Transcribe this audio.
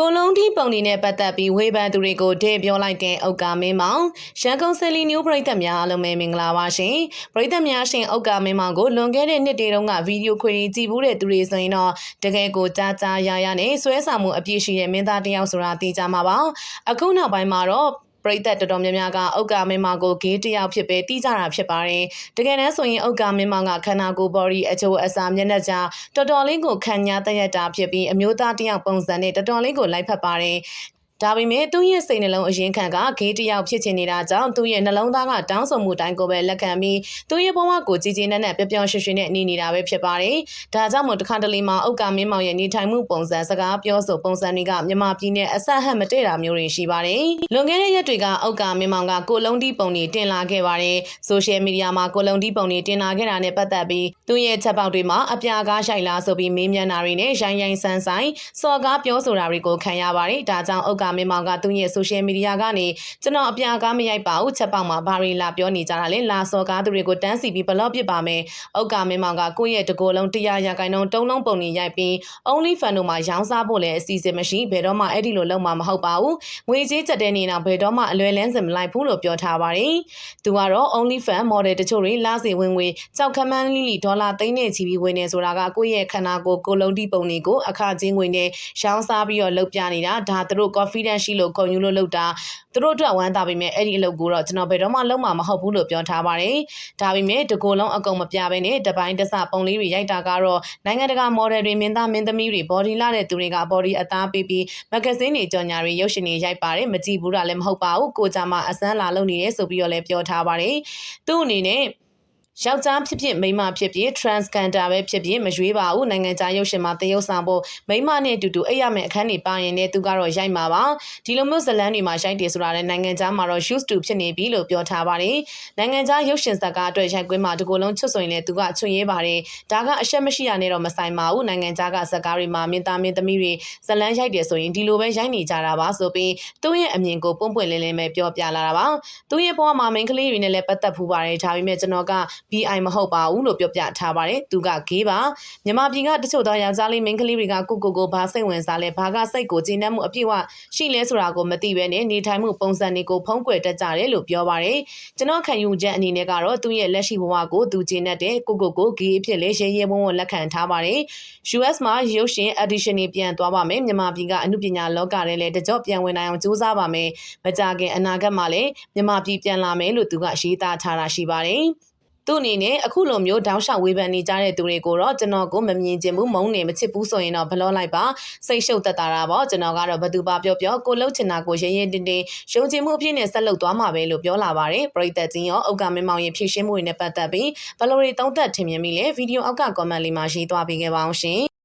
ကိုလုံးထီပုံနေနဲ့ပတ်သက်ပြီးဝေဖန်သူတွေကိုဒေပြောလိုက်တဲ့ဥက္ကာမင်းမောင်ရန်ကုန်ဆယ်လီနျူပရိသတ်များအားလုံးပဲမင်္ဂလာပါရှင်ပရိသတ်များရှင်ဥက္ကာမင်းမောင်ကိုလွန်ခဲ့တဲ့နှစ်တည်းတုန်းကဗီဒီယိုခွေကြည့်ဘူးတဲ့သူတွေဆိုရင်တော့တကယ်ကိုကြားကြားရရနဲ့ဆွဲဆောင်မှုအပြည့်ရှိတဲ့မင်းသားတစ်ယောက်ဆိုတာသိကြမှာပါအခုနောက်ပိုင်းမှာတော့ပ ရိသတ်တော်တော်များများကဥက္ကာမင်းမောင်ကိုဂေးတစ်ယောက်ဖြစ်ပဲတီးကြတာဖြစ်ပါတယ်။တကယ်တမ်းဆိုရင်ဥက္ကာမင်းမောင်ကခန္ဓာကိုယ် body အချိုးအစာမျက်နှာကြားတော်တော်လေးကိုခံညာတရက်တာဖြစ်ပြီးအမျိုးသားတစ်ယောက်ပုံစံနဲ့တော်တော်လေးကိုလိုက်ဖက်ပါတယ်။ ဒါပေမဲ့သူ့ရဲ့စိတ်နှလုံးအရင်ခံကဂေးတယောက်ဖြစ်ချင်နေတာကြောင့်သူ့ရဲ့နှလုံးသားကတောင်းဆိုမှုတိုင်းကိုပဲလက်ခံပြီးသူ့ရဲ့ဘဝကိုကြည်ကြည်နက်နက်ပျော်ပျော်ရွှင်ရွှင်နဲ့နေနေတာပဲဖြစ်ပါတယ်။ဒါကြောင့်မို့တခါတလေမှာဥက္ကာမင်းမောင်ရဲ့နေထိုင်မှုပုံစံစကားပြောဆိုပုံစံတွေကမြန်မာပြည်နဲ့အဆက်ဟပ်မတည့်တာမျိုးတွေရှိပါတယ်။လွန်ခဲ့တဲ့ရက်တွေကဥက္ကာမင်းမောင်ကကိုလုံးတီပုံတွေတင်လာခဲ့ပါတယ်။ဆိုရှယ်မီဒီယာမှာကိုလုံးတီပုံတွေတင်လာခဲ့တာနဲ့ပတ်သက်ပြီးသူ့ရဲ့ချက်ပေါက်တွေမှာအပြာကားရှိုက်လားဆိုပြီးမေးမြန်းတာတွေနဲ့ရိုင်းရိုင်းဆန်းဆိုင်စော်ကားပြောဆိုတာတွေကိုခံရပါတယ်။ဒါကြောင့်ဥက္ကာမင်းမောင်ကသူ့ရဲ့ social media ကနေကျွန်တော်အပြာကားမရိုက်ပါဘူးချက်ပေါက်မှာဘာတွေလာပြောနေကြတာလဲလာစော်ကားသူတွေကိုတန်းစီပြီးဘလော့ပစ်ပါမယ်။ဥက္ကာမင်းမောင်ကကိုယ့်ရဲ့တကိုယ်လုံးတရားရာခိုင်နှုန်းတုံးလုံးပုံနေရိုက်ပြီး only fan တို့မှာရောင်းစားဖို့လည်းအစီအစဉ်မရှိဘယ်တော့မှအဲ့ဒီလိုလုပ်မှာမဟုတ်ပါဘူး။ငွေကြေးချက်တဲ့နေတော့ဘယ်တော့မှအလွယ်လန်းစင်မလိုက်ဘူးလို့ပြောထားပါတယ်။သူကတော့ only fan model တချို့တွေလာစီဝင်ငွေကြောက်ခမန်းလီလီဒေါ်လာသိန်းနဲ့ချီပြီးဝင်နေဆိုတာကကိုယ့်ရဲ့ခန္ဓာကိုယ်ကိုယ်လုံးတိပုံတွေကိုအခချင်းငွေနဲ့ရောင်းစားပြီးတော့လုပ်ပြနေတာဒါသူတို့ confidence ရှိလို့ဂုဏ်ယူလို့လုပ်တာသူတို့အတွက်ဝမ်းသာပေမဲ့အဲ့ဒီအလုပ်ကိုတော့ကျွန်တော်ဘယ်တော့မှလုပ်မှာမဟုတ်ဘူးလို့ပြောထားပါတယ်။ဒါပေမဲ့တကိုယ်လုံးအကုန်မပြဘဲနဲ့တပိုင်းတစပုံလေးတွေရိုက်တာကတော့နိုင်ငံတကာ model တွေမင်းသားမင်းသမီးတွေ body လာတဲ့သူတွေက body အသားပေးပြီးမဂဇင်းတွေကြော်ညာတွေရုပ်ရှင်တွေရိုက်ပါတယ်မကြည့်ဘူးတာလည်းမဟုတ်ပါဘူးကိုကြမှာအစမ်းလာလုပ်နေတယ်ဆိုပြီးတော့လည်းပြောထားပါတယ်။သူ့အနေနဲ့ ယောက်ျားဖြစ်ဖြစ်မိန်းမဖြစ်ဖြစ် transgender ပဲဖြစ်ဖြစ်မရွေးပါဘူးနိုင်ငံခြားရုပ်ရှင်မှာတရုပ်ဆောင်ဖို့မိန်းမနဲ့အတူတူအိပ်ရမယ့်အခန်းတွေပါရင်လည်းသူကတော့ရိုက်မှာပါဒီလိုမျိုးဇလန်းတွေမှာရိုက်တယ်ဆိုတာလည်းနိုင်ငံခြားမှာတော့ used to ဖြစ်နေပြီလို့ပြောထားပါတယ်နိုင်ငံခြားရုပ်ရှင်ဇာတ်ကားအတွက်ရိုက်ကွင်းမှာဒီကိုယ်လုံးချွတ်ဆိုရင်လည်းသူကချွတ်ရဲပါတယ်ဒါကအရှက်မရှိရနဲ့တော့မဆိုင်ပါဘူးနိုင်ငံခြားကဇာတ်ကားတွေမှာမင်းသားမင်းသမီးတွေဇလန်းရိုက်တယ်ဆိုရင်ဒီလိုပဲရိုက်နေကြတာပါဆိုပြီးသူ့ရဲ့အမြင်ကိုပုံပွင့်လင်းလင်းပဲပြောပြလာတာပါသူ့ရဲ့ဘဝမှာမိန်းကလေးတွေနဲ့လည်းပတ်သက်ဖူးပါတယ်ဒါပေမဲ့ကျွန်တော်က BI မဟုတ်ပါဘူးလို့ပြောပြထားပါတယ်သူကဂေးပါမြန်မာပြည်ကတချို့သောယောက်ျားလေးမိန်းကလေးတွေကကိုကိုကိုဘာစိတ်ဝင်စားလဲဘာကစိတ်ကိုကျဉ်းနှံ့မှုအပြည့်အဝရှိလဲဆိုတာကိုမသိဘဲနဲ့နေထိုင်မှုပုံစံတွေကိုဖုံးကွယ်တတ်ကြတယ်လို့ပြောပါတယ်ကျွန်တော်ခံယူချက်အနေနဲ့ကတော့သူ့ရဲ့လက်ရှိဘဝကိုသူကျဉ်းနှံ့တဲ့ကိုကိုကိုဂေးအဖြစ်လဲရဲရဲဝံ့ဝံ့လက်ခံထားပါတယ် US မှာရုပ်ရှင် edition တွေပြန်သွားပါမယ်မြန်မာပြည်ကအမှုပညာလောကထဲလည်းတကြော့ပြန်ဝင်နိုင်အောင်ကြိုးစားပါမယ်မကြခင်အနာဂတ်မှာလည်းမြန်မာပြည်ပြန်လာမယ်လို့သူကရေးသားထားတာရှိပါတယ် သူ့အနေနဲ့အခုလိုမျိုးတောင်းလျှောက်ဝေဖန်နေကြတဲ့သူတွေကိုတော့ကျွန်တော်ကိုမမြင်ချင်ဘူးမုန်းနေမချစ်ဘူးဆိုရင်တော့ဘလော့လိုက်ပါစိတ်ရှုပ်သက်သာတာပေါ့ကျွန်တော်ကတော့ဘသူပါပြောပြောကိုလှုပ်ချင်တာကိုရဲရဲတင်းတင်းရုံချင်မှုအဖြစ်နဲ့ဆက်လုပ်သွားမှာပဲလို့ပြောလာပါတယ်ပရိသတ်ချင်းရောအုတ်ကမင်းမောင်ရင်ဖြည့်ရှင်းမှုတွေနဲ့ပတ်သက်ပြီးဘယ်လိုတွေတုံးသက်ထင်မြင်မိလဲဗီဒီယိုအောက်က comment လေးမှာရေးသွားပေးခဲ့ပါအောင်ရှင်